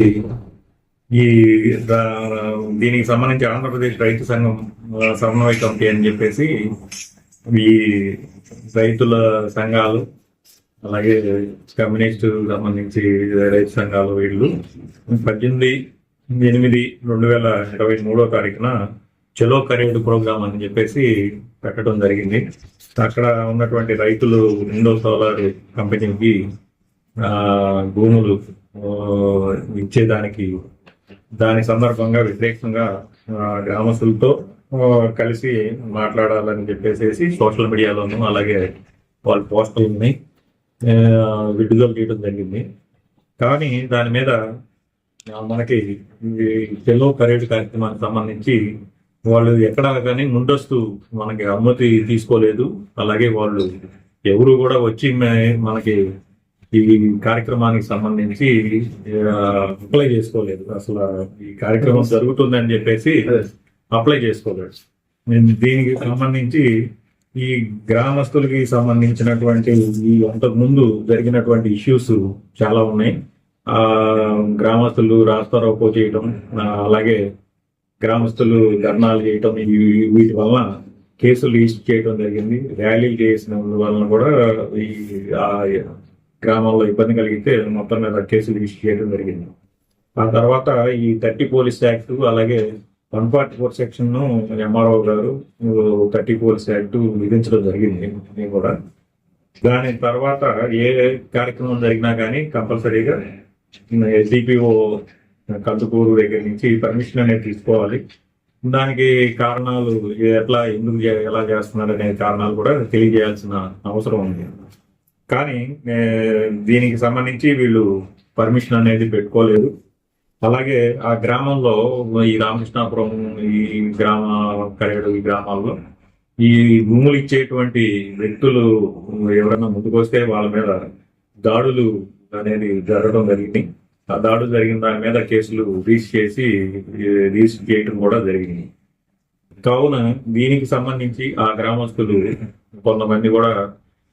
ఈ దీనికి సంబంధించి ఆంధ్రప్రదేశ్ రైతు సంఘం సమన్వయ కమిటీ అని చెప్పేసి ఈ రైతుల సంఘాలు అలాగే కమ్యూనిస్ట్ సంబంధించి రైతు సంఘాలు వీళ్ళు పద్దెనిమిది ఎనిమిది రెండు వేల ఇరవై మూడో తారీఖున చలో ఖరీదు ప్రోగ్రామ్ అని చెప్పేసి పెట్టడం జరిగింది. అక్కడ ఉన్నటువంటి రైతులు ఇండో సోలార్ కంపెనీకి భూములు ఇచ్చేదానికి దాని సందర్భంగా వ్యతిరేకంగా గ్రామస్తులతో కలిసి మాట్లాడాలని చెప్పేసి సోషల్ మీడియాలోనూ అలాగే వాళ్ళ పోస్టర్లని విడుదల చేయడం జరిగింది. కానీ దాని మీద మనకి తెలుగు పరేడ్ కార్యక్రమానికి సంబంధించి వాళ్ళు ఎక్కడా కానీ ముందస్తు మనకి అనుమతి తీసుకోలేదు. అలాగే వాళ్ళు ఎవరు కూడా వచ్చి మనకి ఈ కార్యక్రమానికి సంబంధించి అప్లై చేసుకోలేదు. అసలు ఈ కార్యక్రమం జరుగుతుందని చెప్పేసి అప్లై చేసుకోలేదు. నేను దీనికి సంబంధించి ఈ గ్రామస్తులకి సంబంధించినటువంటి ఈ అంతకు ముందు జరిగినటువంటి ఇష్యూస్ చాలా ఉన్నాయి. ఆ గ్రామస్తులు రాస్తారోకో చేయటం అలాగే గ్రామస్తులు ధర్నాలు చేయటం ఈ- వీటి వలన కేసులు రిజిస్టర్ చేయడం జరిగింది. ర్యాలీలు చేసిన వలన కూడా ఈ గ్రామాల్లో ఇబ్బంది కలిగితే మొత్తం మీద కేసులు రిజిస్టర్ చేయడం జరిగింది. ఆ తర్వాత ఈ థర్టీ పోలీస్ యాక్ట్ అలాగే one forty four section MRO గారు థర్టీ పోలీస్ యాక్ట్ విధించడం జరిగింది. కూడా దాని తర్వాత ఏ కార్యక్రమం జరిగినా కానీ కంపల్సరీగా ఎస్డిపిఓ కందుకూరు దగ్గర నుంచి పర్మిషన్ అనేది తీసుకోవాలి. దానికి కారణాలు ఎట్లా ఎందుకు ఎలా చేస్తున్నారు అనే కారణాలు కూడా తెలియజేయాల్సిన అవసరం ఉంది. కానీ దీనికి సంబంధించి వీళ్ళు పర్మిషన్ అనేది పెట్టుకోలేదు. అలాగే ఆ గ్రామంలో ఈ రామకృష్ణాపురం ఈ గ్రామ కరేడు ఈ గ్రామాల్లో ఈ భూములు ఇచ్చేటువంటి వ్యక్తులు ఎవరైనా ముందుకొస్తే వాళ్ళ మీద దాడులు అనేది జరగడం జరిగింది. ఆ దాడులు జరిగిన దాని మీద కేసులు రిజిస్టర్ చేసి రిజిస్టర్ చేయడం కూడా జరిగింది. కావున దీనికి సంబంధించి ఆ గ్రామస్తులు కొంతమంది కూడా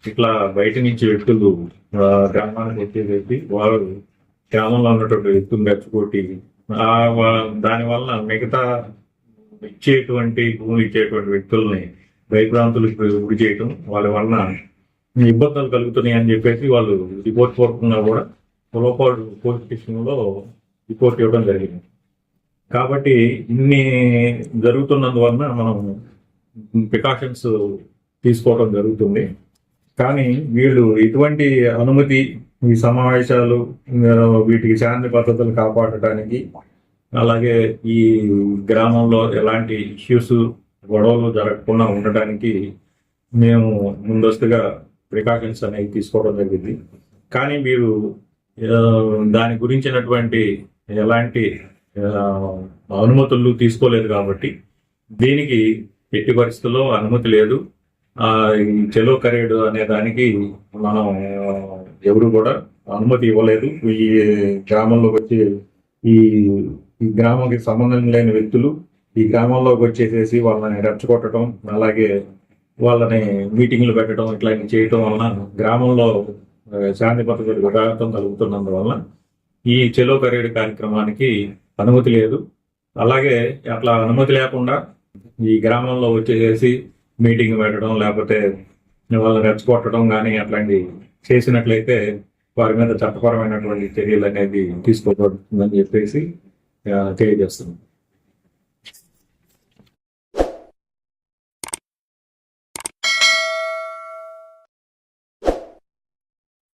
ఇట్లా బయట నుంచి వ్యక్తులు గ్రామానికి వచ్చేసేసి వారు గ్రామంలో ఉన్నటువంటి వ్యక్తులు రెచ్చగొట్టి దాని వలన మిగతా ఇచ్చేటువంటి భూమి ఇచ్చేటువంటి వ్యక్తుల్ని భయభ్రాంతులకు గురి చేయటం వాళ్ళ వలన ఇబ్బందులు కలుగుతున్నాయి అని చెప్పేసి వాళ్ళు రిపోర్ట్ పూర్వకంగా కూడా పొలపాడు పోలీస్ స్టేషన్లో రిపోర్ట్ ఇవ్వడం జరిగింది. కాబట్టి ఇన్ని జరుగుతున్నందువలన మనం ప్రికాషన్స్ తీసుకోవడం జరుగుతుంది. కానీ వీళ్ళు ఎటువంటి అనుమతి ఈ సమావేశాలు వీటికి శాంతి భద్రతలు కాపాడటానికి అలాగే ఈ గ్రామంలో ఎలాంటి ఇష్యూస్ గొడవలు జరగకుండా ఉండటానికి మేము ముందస్తుగా ప్రికాషన్స్ అనేవి తీసుకోవడం జరిగింది. కానీ మీరు దాని గురించినటువంటి ఎలాంటి అనుమతులు తీసుకోలేదు కాబట్టి దీనికి ఎట్టి పరిస్థితుల్లో అనుమతి లేదు. ఈ చెలో కరేడు అనే దానికి మనం ఎవరు కూడా అనుమతి ఇవ్వలేదు. ఈ గ్రామంలోకి వచ్చి ఈ ఈ గ్రామంకి సంబంధం లేని వ్యక్తులు ఈ గ్రామంలోకి వచ్చేసేసి వాళ్ళని రెచ్చగొట్టడం అలాగే వాళ్ళని మీటింగ్లు పెట్టడం ఇట్లాంటివి చేయటం వలన గ్రామంలో శాంతి భద్రతలు విఘాతం కలుగుతున్నందువలన ఈ చెలో కరేడు కార్యక్రమానికి అనుమతి లేదు. అలాగే అట్లా అనుమతి లేకుండా ఈ గ్రామంలో వచ్చేసేసి మీటింగ్ పెట్టడం లేకపోతే వాళ్ళని రెచ్చగొట్టడం కానీ అట్లాంటి చేసినట్లయితే వారి మీద చట్టపరమైనటువంటి చర్యలు అనేది తీసుకోబడుతుందని చెప్పేసి తెలియజేస్తున్నాం.